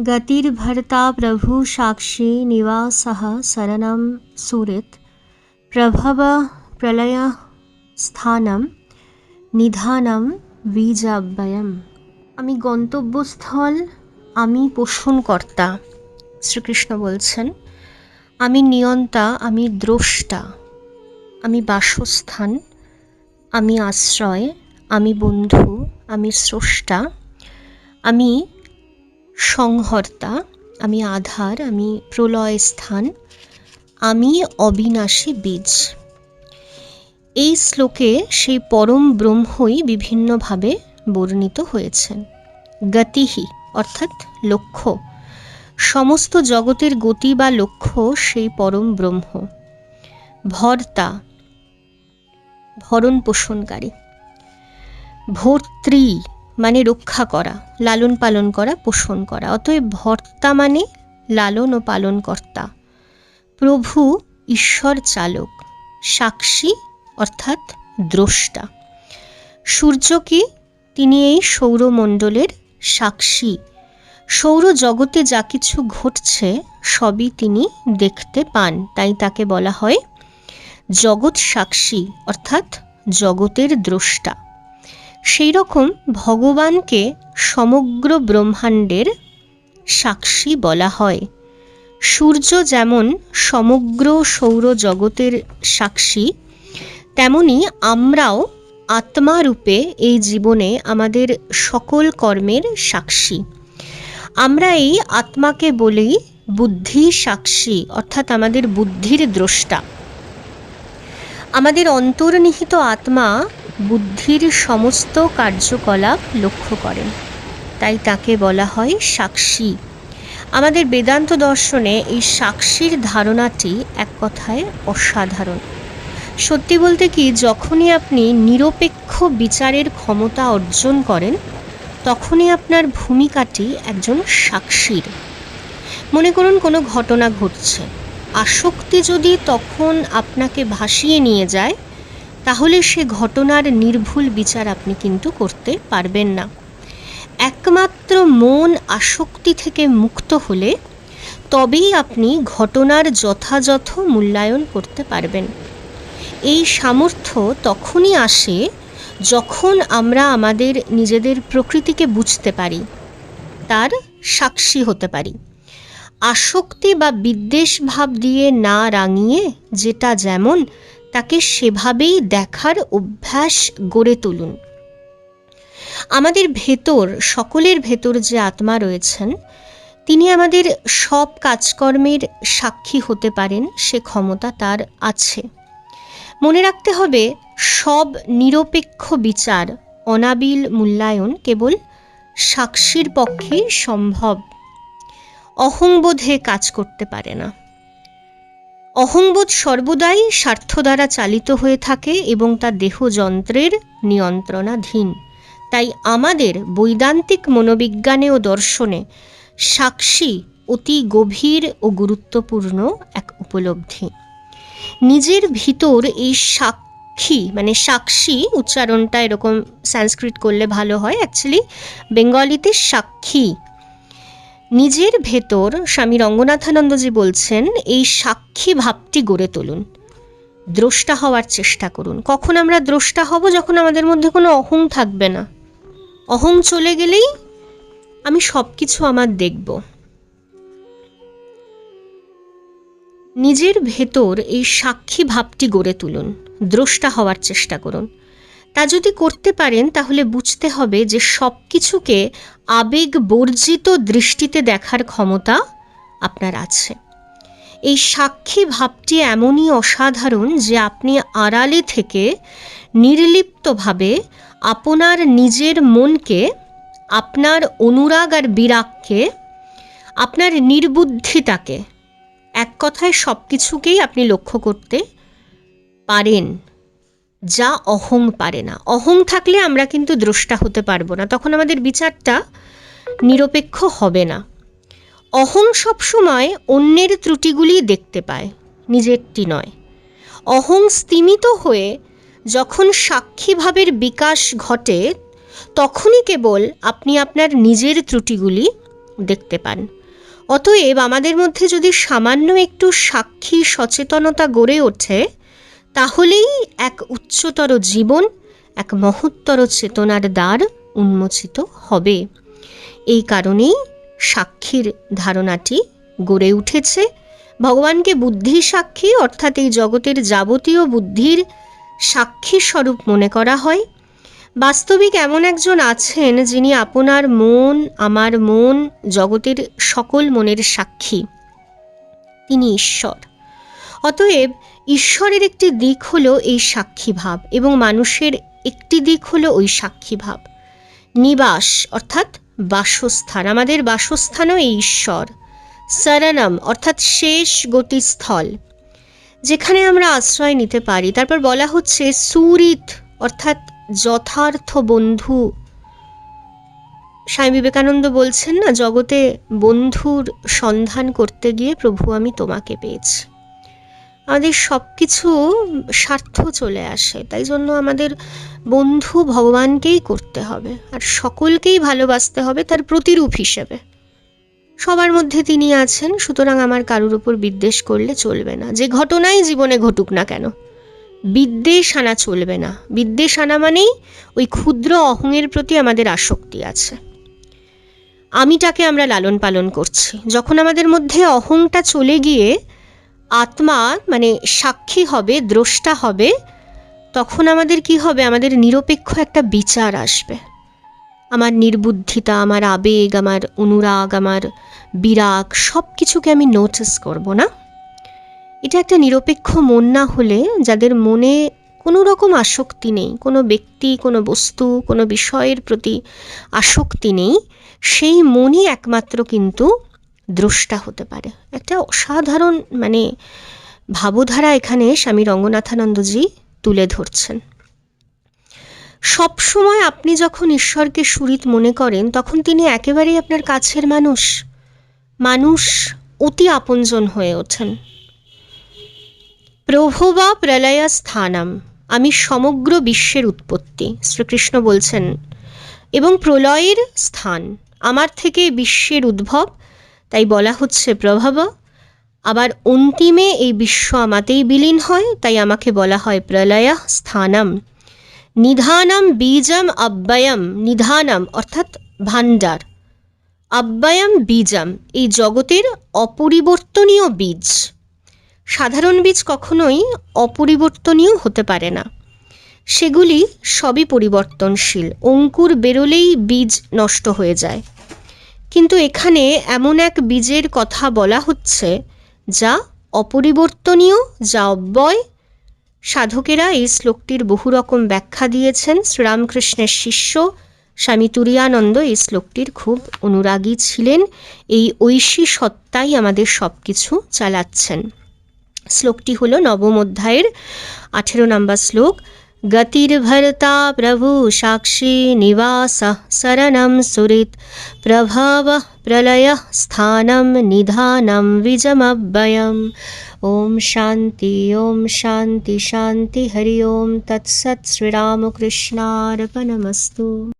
गतिर्भर्ता प्रभुसाक्षी निवासः शरणं सुहृत् प्रभव প্রলয়স্থানম নিধানম বীজাব্যয়ম আমি গন্তব্যস্থল আমি পোষণকর্তা শ্রীকৃষ্ণ বলছেন আমি নিয়ন্তা আমি দ্রষ্টা আমি বাসস্থান আমি আশ্রয় আমি বন্ধু আমি স্রষ্টা আমি সংহর্তা, আমি আধার, আমি প্রলয় স্থান, আমি অবিনাশী বীজ। এই শ্লোকে সেই পরম ব্রহ্মই বিভিন্নভাবে বর্ণিত হয়েছেন। গতিহি, অর্থাৎ লক্ষ্য। সমস্ত জগতের গতি বা লক্ষ্য সেই পরম ব্রহ্ম। ভর্তা ভরণ পোষণকারী ভর্ত্রী মানে রক্ষা করা, লালন পালন করা, পোষণ করা। অতএব ভর্তা মানে লালন ও পালনকর্তা প্রভু ঈশ্বর চালক, সাক্ষী অর্থাৎ দ্রষ্টা। সূর্য কি তিনি এই সৌরমণ্ডলের সাক্ষী। সৌরজগতে যা কিছু ঘটছে, সবই তিনি দেখতে পান। তাই তাকে বলা হয় জগৎ সাক্ষী অর্থাৎ জগতের দ্রষ্টা। সেই রকম ভগবানকে সমগ্র ব্রহ্মাণ্ডের সাক্ষী বলা হয়। সূর্য যেমন সমগ্র সৌরজগতের সাক্ষী, তেমনি আমরাও আত্মারূপে এই জীবনে আমাদের সকল কর্মের সাক্ষী। আমরা এই আত্মাকে বলি বুদ্ধি সাক্ষী, অর্থাৎ আমাদের বুদ্ধির দ্রষ্টা। আমাদের অন্তর্নিহিত আত্মা বুদ্ধির সমস্ত কার্যকলাপ লক্ষ্য করেন তাই তাকে বলা হয় সাক্ষী। আমাদের বেদান্ত দর্শনে এই সাক্ষীর ধারণাটি এক কথায় অসাধারণ। সত্যি বলতে কি, যখনই আপনি নিরপেক্ষ বিচারের ক্ষমতা অর্জন করেন, তখনই আপনার ভূমিকাটি একজন সাক্ষীর। মনে করুন কোনো ঘটনা ঘটছে। আসক্তি যদি তখন আপনাকে ভাসিয়ে নিয়ে যায় তাহলে সে ঘটনার নির্ভুল বিচার আপনি কিন্তু করতে পারবেন না। একমাত্র মন আসক্তি থেকে মুক্ত হলে তবেই আপনি ঘটনার যথাযথ মূল্যায়ন করতে পারবেন। এই সামর্থ্য তখনই আসে যখন আমরা আমাদের নিজেদের প্রকৃতিকে বুঝতে পারি, তার সাক্ষী হতে পারি। আসক্তি বা বিদ্বেষ ভাব দিয়ে না রাঙিয়ে যেটা যেমন তাকে সেভাবেই দেখার অভ্যাস গড়ে তুলুন। আমাদের ভেতর, সকলের ভেতর যে আত্মা রয়েছেন, তিনি আমাদের সব কাজকর্মের সাক্ষী হতে পারেন, সে ক্ষমতা তার আছে। মনে রাখতে হবে, সব নিরপেক্ষ বিচার, অনাবিল মূল্যায়ন কেবল সাক্ষীর পক্ষেই সম্ভব। অহংবোধে কাজ করতে পারে না। অহংবোধ সর্বদাই স্বার্থ দ্বারা চালিত হয়ে থাকে এবং তা দেহযন্ত্রের নিয়ন্ত্রণাধীন। তাই আমাদের বৈদান্তিক মনোবিজ্ঞানে ও দর্শনে সাক্ষী অতি গভীর ও গুরুত্বপূর্ণ এক উপলব্ধি। নিজের ভিতর এই সাক্ষী মানে সাক্ষী উচ্চারণটা এরকম সংস্কৃত করলে ভালো হয়। অ্যাকচুয়ালি বেঙ্গলিতে সাক্ষী নিজের ভেতর স্বামী রঙ্গনাথানন্দজি বলছেন, এই সাক্ষী ভাবটি গড়ে তুলুন। দ্রষ্টা হওয়ার চেষ্টা করুন। কখন আমরা দ্রষ্টা হব যখন আমাদের মধ্যে কোনো অহং থাকবে না। অহং চলে গেলেই আমি সব কিছু আমার দেখব। নিজের ভেতর এই সাক্ষী ভাবটি গড়ে তুলুন। দ্রষ্টা হওয়ার চেষ্টা করুন। তা যদি করতে পারেন, তাহলে বুঝতে হবে যে সব কিছুকে আবেগ বর্জিত দৃষ্টিতে দেখার ক্ষমতা আপনার আছে। এই সাক্ষী ভাবটি এমনই অসাধারণ যে আপনি আড়ালে থেকে নির্লিপ্তভাবে আপনার নিজের মনকে, আপনার অনুরাগ আর বিরাগকে, আপনার নির্বুদ্ধিতাকে এক কথায় সব কিছুকেই আপনি লক্ষ্য করতে পারেন। যা অহং পারে না। অহং থাকলে আমরা কিন্তু দ্রষ্টা হতে পারব না। তখন আমাদের বিচারটা নিরপেক্ষ হবে না। অহং সবসময় অন্যের ত্রুটিগুলি দেখতে পায়, নিজেরটি নয়। অহং স্তিমিত হয়ে যখন সাক্ষীভাবের বিকাশ ঘটে, তখনই কেবল আপনি আপনার নিজের ত্রুটিগুলি দেখতে পান। অতএব আমাদের মধ্যে যদি সামান্য একটু সাক্ষী সচেতনতা গড়ে ওঠে তাহলেই এক উচ্চতর জীবন, এক মহত্তর চেতনার দ্বার উন্মোচিত হবে। এই কারণেই সাক্ষীর ধারণাটি গড়ে উঠেছে। ভগবানকে বুদ্ধি সাক্ষী, অর্থাৎ এই জগতের যাবতীয় বুদ্ধির সাক্ষী স্বরূপ মনে করা হয়। বাস্তবিক এমন একজন আছেন যিনি আপনার মন, আমার মন, জগতের সকল মনের সাক্ষী। তিনি ঈশ্বর। অতএব ঈশ্বরের একটি দিক হলো এই সাক্ষী ভাব এবং মানুষের একটি দিক হলো ওই সাক্ষী ভাব। নিবাস অর্থাৎ বাসস্থান, আমাদের বাসস্থানও এই ঈশ্বর। সরনম অর্থাৎ শেষ গতিস্থল, যেখানে আমরা আশ্রয় নিতে পারি। তারপর বলা হচ্ছে সুরিত অর্থাৎ যথার্থ বন্ধু। স্বামী বিবেকানন্দ বলছেন না, জগতে বন্ধুর সন্ধান করতে গিয়ে প্রভু আমি তোমাকে পেয়েছি। আমাদের সব কিছু স্বার্থ চলে আসে। তাই জন্য আমাদের বন্ধু ভগবানকেই করতে হবে। আর সকলকেই ভালোবাসতে হবে তার প্রতিরূপ হিসেবে। সবার মধ্যে তিনি আছেন, সুতরাং আমার কারুর উপর বিদ্বেষ করলে চলবে না। যে ঘটনাই জীবনে ঘটুক না কেন বিদ্বেষ আনা চলবে না। বিদ্বেষ আনা মানেই ওই ক্ষুদ্র অহংয়ের প্রতি আমাদের আসক্তি আছে। আমিটাকে আমরা লালন পালন করছি। যখন আমাদের মধ্যে অহংটা চলে গিয়ে আত্মা মানে সাক্ষী হবে, দ্রষ্টা হবে, তখন আমাদের কি হবে? আমাদের নিরপেক্ষ একটা বিচার আসবে। আমার নির্বুদ্ধিতা, আমার আবেগ, আমার অনুরাগ, আমার বিরাগ সব কিছুকে আমি নোটিস করব না। এটা একটা নিরপেক্ষ মন না হলে যাদের মনে কোনো রকম আসক্তি নেই, কোনো ব্যক্তি, কোনো বস্তু, কোনো বিষয়ের প্রতি আসক্তি নেই, সেই মনই একমাত্র কিন্তু দ্রষ্টা হতে পারে। একটা অসাধারণ মানে ভাবধারা এখানে স্বামী রঙ্গনাথানন্দজি তুলে ধরছেন। সবসময় আপনি যখন ঈশ্বরকে সুরিত মনে করেন, তখন তিনি একেবারেই আপনার কাছের মানুষ। মানুষ অতি আপনজন হয়ে ওঠেন। প্রভবা প্রলয়া স্থানাম, আমি সমগ্র বিশ্বের উৎপত্তি, শ্রীকৃষ্ণ বলছেন। এবং প্রলয়ের স্থান, আমার থেকে বিশ্বের উদ্ভব তাই বলা হচ্ছে প্রভাব। আবার অন্তিমে এই বিশ্ব আমাতেই বিলীন হয়, তাই আমাকে বলা হয় প্রলয়া স্থানম। নিধানম বীজম অব্যয়ম নিধানম অর্থাৎ ভাণ্ডার। অব্যয়ম বীজম, এই জগতের অপরিবর্তনীয় বীজ। সাধারণ বীজ কখনোই অপরিবর্তনীয় হতে পারে না। সেগুলি সবই পরিবর্তনশীল, অঙ্কুর বেরোলেই বীজ নষ্ট হয়ে যায়। কিন্তু এখানে এমন এক বীজের কথা বলা হচ্ছে, যা অপরিবর্তনীয়, যা অব্যয়। সাধকেরা এই শ্লোকটির বহু রকম ব্যাখ্যা দিয়েছেন। শ্রীরামকৃষ্ণের শিষ্য স্বামী তুরিয়ানন্দ এই শ্লোকটির খুব অনুরাগী ছিলেন। এই ঐশী সত্তাই আমাদের সব কিছু চালাচ্ছেন। শ্লোকটি হলো নবম অধ্যায়ের আঠেরো নম্বর শ্লোক। गतिर्भर्ता प्रभुसाक्षीनिवासः शरणं सुहृत् प्रभावः प्रलयः स्थानं निधानं विजमब्यम् ॐ शान्ति ॐ शान्ति शान्ति हरि ओं। तत्सत् श्रीरामकृष्णार्पणमस्तु।